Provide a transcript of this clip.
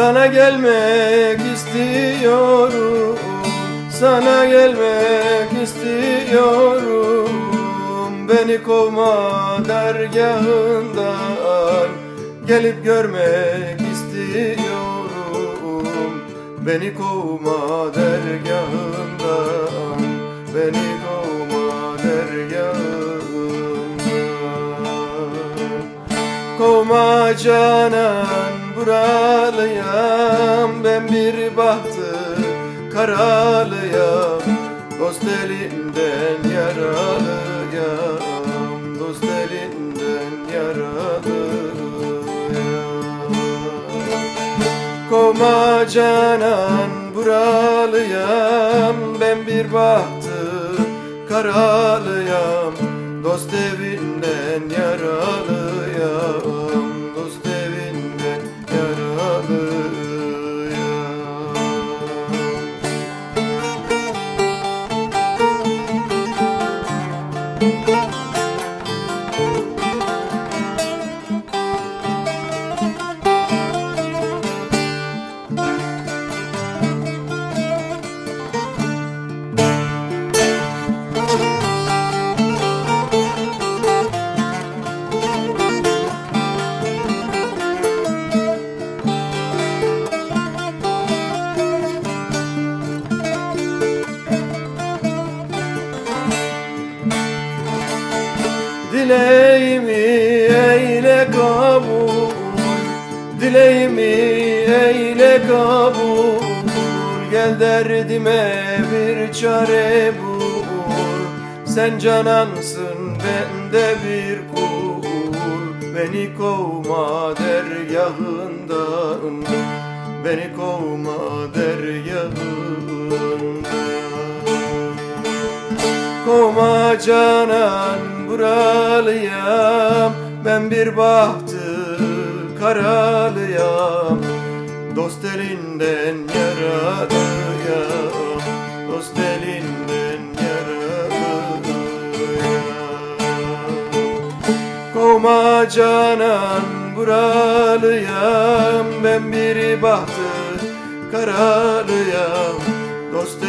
Sana gelmek istiyorum. Sana gelmek istiyorum. Beni kovma dergahından Gelip görmek istiyorum. Beni kovma dergahından Beni kovma dergahından. Kovma canan buralıyam Ben bir bahtı karalıyam Dost elinden yaralıyam. Dost elinden yaralıyam. Kovma canan buralıyam. Ben bir bahtı karalıyam Dost evinden yaralıyam Música Dileğimi eyle kabul. Dileğimi eyle kabul. Gel derdime bir çare bul. Sen canansın ben de bir kul. Beni kovma dergahından. Beni kovma dergahından. Koma canan buralıyam Ben bir bahtı karalıyam. Dost elinden yaralıyam Dost elinden yaralıyam Koma canan buralıyam. Ben bir bahtı karalıyam. Dost